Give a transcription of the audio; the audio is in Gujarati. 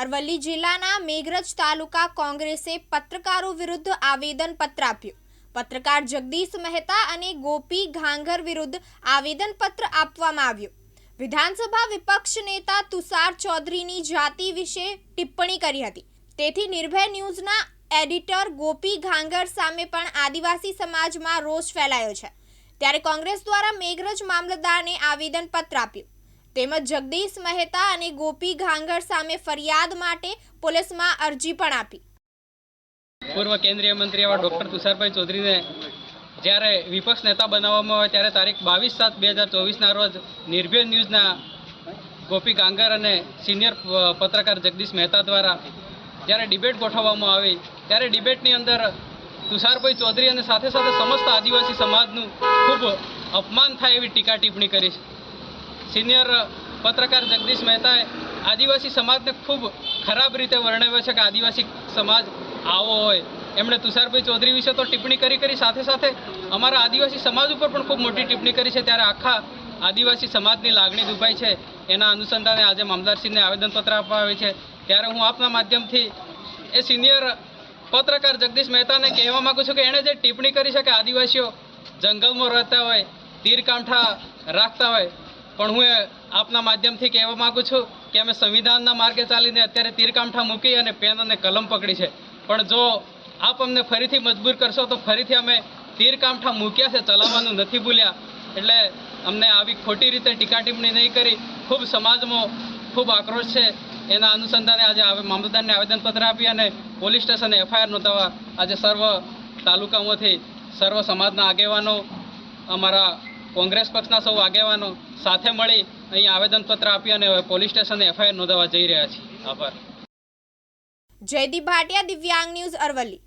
અરવલ્લી જિલ્લાના મેઘરજ તાલુકા કોંગ્રેસે પત્રકારો વિરુદ્ધ આવેદન પત્ર આપ્યું. પત્રકાર જગદીશ મહેતા અને ગોપી ઘાંઘર વિરુદ્ધ આવેદન પત્ર આપવામાં આવ્યું. વિધાનસભા વિપક્ષ નેતા તુષાર ચૌધરીની જાતિ વિશે ટિપ્પણી કરી હતી. તેથી નિર્ભય ન્યૂઝના એડિટર ગોપી ઘાંઘર સામે પણ આદિવાસી સમાજમાં રોષ ફેલાયો છે. ત્યારે કોંગ્રેસ દ્વારા મેઘરજ મામલતદારને આવેદન પત્ર આપ્યું. તેમજ જગદીશ મહેતા અને ગોપી ઘાંઘર સામે ફરિયાદ માટે પોલીસમાં અરજી પણ આપી. પૂર્વ કેન્દ્રીય મંત્રી એવા ડૉક્ટર તુષારભાઈ ચૌધરીને જ્યારે વિપક્ષ નેતા બનાવવામાં આવે ત્યારે તારીખ બાવીસ સાત બે હજાર ચોવીસના રોજ નિર્ભય ન્યૂઝના ગોપી ગાંગર અને સિનિયર પત્રકાર જગદીશ મહેતા દ્વારા જ્યારે ડિબેટ ગોઠવવામાં આવી, ત્યારે ડિબેટની અંદર તુષારભાઈ ચૌધરી અને સાથે સાથે સમસ્ત આદિવાસી સમાજનું ખૂબ અપમાન થાય એવી ટીકા ટિપ્પણી કરી છે. સિનિયર પત્રકાર જગદીશ મહેતાએ આદિવાસી સમાજને ખૂબ ખરાબ રીતે વર્ણવ્યો છે કે આદિવાસી સમાજ આવો હોય. એમણે તુષારભાઈ ચૌધરી વિશે તો ટિપ્પણી કરી કરી સાથે સાથે અમારા આદિવાસી સમાજ ઉપર પણ ખૂબ મોટી ટિપ્પણી કરી છે. ત્યારે આખા આદિવાસી સમાજની લાગણી દુભાઈ છે. એના અનુસંધાને આજે મામદારશ્રીને આવેદનપત્ર આપવા આવે છે. ત્યારે હું આપના માધ્યમથી એ સિનિયર પત્રકાર જગદીશ મહેતાને કહેવા માગું છું કે એણે જે ટિપ્પણી કરી છે કે આદિવાસીઓ જંગલમાં રહેતા હોય, તીરકાંઠા રાખતા હોય પણ હું આપના માધ્યમથી કહેવા માગું છું કે અમે સંવિધાનના માર્ગે ચાલીને અત્યારે તીરકામઠા મૂકી અને પેન અને કલમ પકડી છે. પણ જો આપ અમને ફરીથી મજબૂર કરશો તો ફરીથી અમે તીરકામઠા મૂક્યા છે, ચલાવવાનું નથી ભૂલ્યા. એટલે અમને આવી ખોટી રીતે ટીકા ટીપણી નહીં કરી. ખૂબ સમાજમાં ખૂબ આક્રોશ છે. એના અનુસંધાને આજે મામલતદારને આવેદનપત્ર આપી અને પોલીસ સ્ટેશને એફઆઈઆર નોંધાવવા આજે સર્વ તાલુકામાંથી સર્વ સમાજના આગેવાનો, અમારા કોંગ્રેસ પક્ષના સૌ આગેવાનો સાથે મળી અહીં આવેદનપત્ર આપી અને પોલીસ સ્ટેશને એફઆઈઆર નોંધાવવા જઈ રહ્યા છીએ. આભાર. જયદીપ ભાટિયા, દિવ્યાંગ ન્યૂઝ અરવલ્લી.